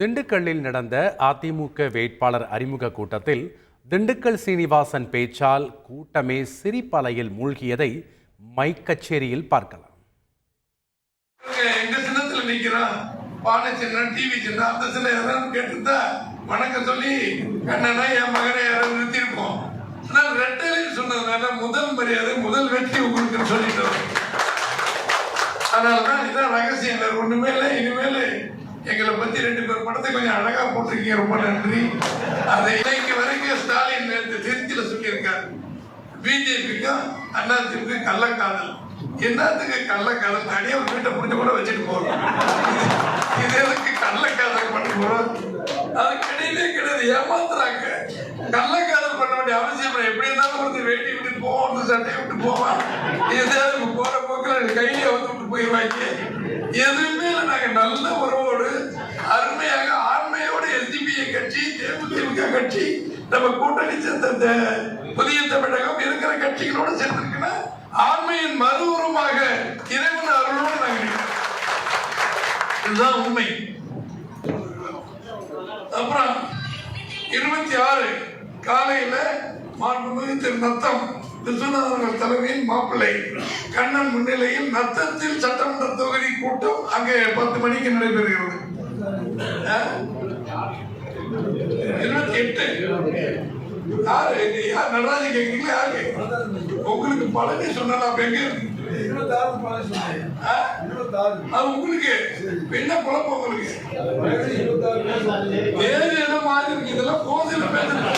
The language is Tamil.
திண்டுக்கல்லில் நடந்த அதிமுக வேட்பாளர் அறிமுக கூட்டத்தில் திண்டுக்கல் சீனிவாசன் பேச்சால் கூட்டமே சிரிப்பலையில் மூழ்கியதை மைக் கச்சேரியில் பார்க்கலாம். வணக்கம் சொல்லி கண்ணனா என் மகனை யாரும் நிறுத்திருப்போம் ஆனால் ரெட்டலைன்னு சொன்னதுனால முதல் மரியாதை முதல் வெற்றி உங்களுக்கு சொல்லிட்டு அதனால தான் இதான் ரகசியம் வேற ஒண்ணுமே இல்லை இனிமேல் பத்தி ரெண்டு பேர் படத்தை கொஞ்சம் அழகா போட்டிருக்கீங்க. ரொம்ப நன்றி. அதை இன்னைக்கு வரைக்கும் ஸ்டாலின் நேற்று திருச்சியில சொல்லியிருக்காரு. பிஜேபிக்கும் அண்ணாத்திற்கு கள்ளக்காதல். என்னத்துக்கு கள்ளக்காதல்? தனியாக ஒரு வீட்டை புரிஞ்சு கூட வச்சுட்டு போறோம் இது எதுக்கு கள்ளக்காதல் பண்ண போறோம்? அது கிடையவே கிடையாது. ஏமாத்துறாங்க. கள்ளக்காதல் பண்ண வேண்டிய அவசியம் எப்படி இருந்தாலும் ஒருத்தர் வேட்டி விட்டு போவோம் ஒருத்தர் சட்டையை விட்டு போவான். எதாவது போற போக்கில் கையிலே வந்து விட்டு போயிடுவாங்க. எது தேமுதிக கட்சி நம்ம கூட்டணி சேர்ந்த இந்த புதிய தமிழகம் இருக்கிற கட்சிகளோடு சேர்ந்திருக்கிற ஆண்மையின் மறு உருவமாக இறைவன் அருளோடு நாங்கள் இதுதான் உண்மை. அப்புறம் இருபத்தி ஆறு காலையில மாண்புமிகு திரு நத்தம் விஸ்வநாதன் தலைமையின் மாப்பிள்ளை கண்ணன் முன்னிலையில் நத்தத்தில் சட்டமன்ற தொகுதி கூட்டம் அங்கே பத்து மணிக்கு நடைபெறுகிறது. யாரு? இது யார்? நடராஜன் கேட்குறீங்களா யாரு? உங்களுக்கு பழனி சொன்னாலும் அப்ப எங்க இருக்கு உங்களுக்கு. என்ன குழப்பம் உங்களுக்கு? வேறு என்ன மாதிரி இதெல்லாம் கோதில பேசுறேன்